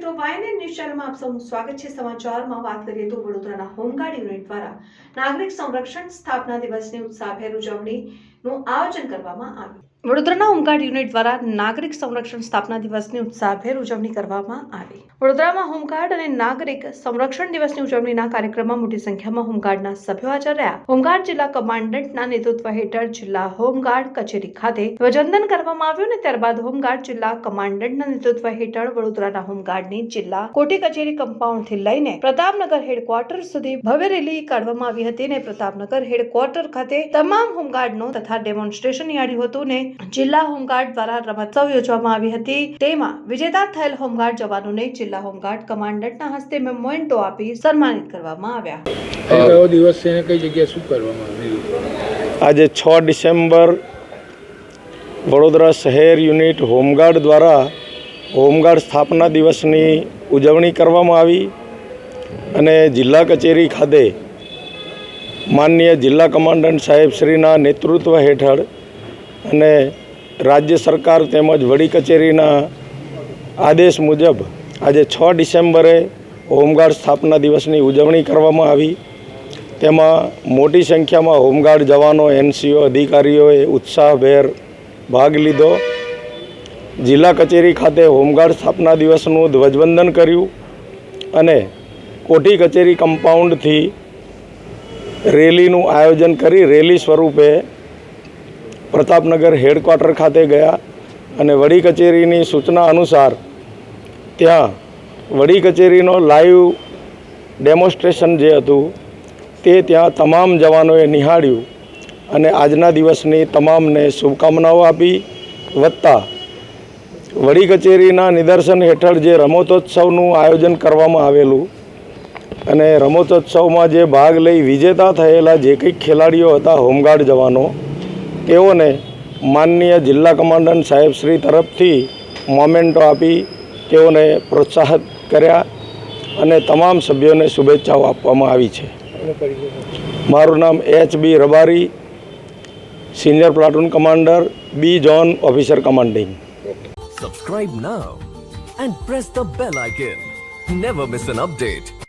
મિત્રો ન્યૂઝ ચેનલમાં આપ સૌનું સ્વાગત છે. સમાચારમાં વાત કરીએ તો વડોદરાના હોમગાર્ડ યુનિટ દ્વારા નાગરિક સંરક્ષણ સ્થાપના દિવસની ઉત્સાહભેર ઉજવણીનું આયોજન કરવામાં આવ્યું. વડોદરાના હોમગાર્ડ યુનિટ દ્વારા નાગરિક સંરક્ષણ સ્થાપના દિવસની ઉત્સાહભેર ઉજવણી કરવામાં આવી. વડોદરામાં હોમગાર્ડ અને નાગરિક સંરક્ષણ દિવસની ઉજવણીના કાર્યક્રમમાં મોટી સંખ્યામાં હોમગાર્ડના સભ્યો હાજર રહ્યા. હોમગાર્ડ જિલ્લા કમાન્ડન્ટના નેતૃત્વ હેઠળ જિલ્લા હોમગાર્ડ કચેરી ખાતે ધ્વજવંદન કરવામાં આવ્યું અને ત્યારબાદ હોમગાર્ડ જિલ્લા કમાન્ડન્ટના નેતૃત્વ હેઠળ વડોદરાના હોમગાર્ડની જિલ્લા કોટી કચેરી કમ્પાઉન્ડથી લઈને પ્રતાપનગર હેડક્વાર્ટર સુધી ભવ્ય રેલી કાઢવામાં આવી હતી અને પ્રતાપનગર હેડક્વાર્ટર ખાતે તમામ હોમગાર્ડનો તથા ડેમોન્સ્ટ્રેશન નિહાળ્યું હતું ને જિલ્લા હોમગાર્ડ દ્વારા રમોત્સવ યોજવામાં આવી હતી. તેમાં વિજેતા થયેલ હોમગાર્ડ જવાનોને જિલ્લા હોમગાર્ડ કમાન્ડન્ટના હસ્તે મેમોન્ટો આપી સન્માનિત કરવામાં આવ્યા. કયો દિવસ છે કઈ જગ્યાએ શું કરવામાં આવ્યું? આજે છ ડિસેમ્બર વડોદરા શહેર યુનિટ હોમગાર્ડ દ્વારા હોમગાર્ડ સ્થાપના દિવસની ઉજવણી કરવામાં આવી અને જિલ્લા કચેરી ખાતે માનનીય જિલ્લા કમાન્ડન્ટ સાહેબશ્રીના નેતૃત્વ હેઠળ અને રાજ્ય સરકાર તેમજ વડી કચેરીના આદેશ મુજબ આજે છ ડિસેમ્બરે હોમગાર્ડ સ્થાપના દિવસની ઉજવણી કરવામાં આવી. તેમાં મોટી સંખ્યામાં હોમગાર્ડ જવાનો, એનસીઓ અધિકારીઓએ ઉત્સાહભેર ભાગ લીધો. જિલ્લા કચેરી ખાતે હોમગાર્ડ સ્થાપના દિવસનું ધ્વજવંદન કર્યું અને કોઠી કચેરી કમ્પાઉન્ડથી રેલીનું આયોજન કરી રેલી સ્વરૂપે પ્રતાપનગર હેડક્વાર્ટર ખાતે ગયા અને વડી કચેરીની સૂચના અનુસાર ત્યાં વડી કચેરીનો લાઈવ ડેમોન્સ્ટ્રેશન જે હતું તે ત્યાં તમામ જવાનોએ નિહાળ્યું અને આજના દિવસની તમામને શુભકામનાઓ આપી વત્તા વડી કચેરીના નિદર્શન હેઠળ જે રમતોત્સવનું આયોજન કરવામાં આવેલું અને રમતોત્સવમાં જે ભાગ લઈ વિજેતા થયેલા જે કંઈક ખેલાડીઓ હતા, હોમગાર્ડ જવાનો, તેઓને માનનીય જિલ્લા કમાન્ડન્ટ સાહેબશ્રી તરફથી મોમેન્ટો આપી તેઓને પ્રોત્સાહિત કર્યા અને તમામ સભ્યોને શુભેચ્છાઓ આપવામાં આવી છે. મારું નામ H B Rabari, senior platoon commander, B zone officer commanding. Subscribe now and press the bell icon never miss an update.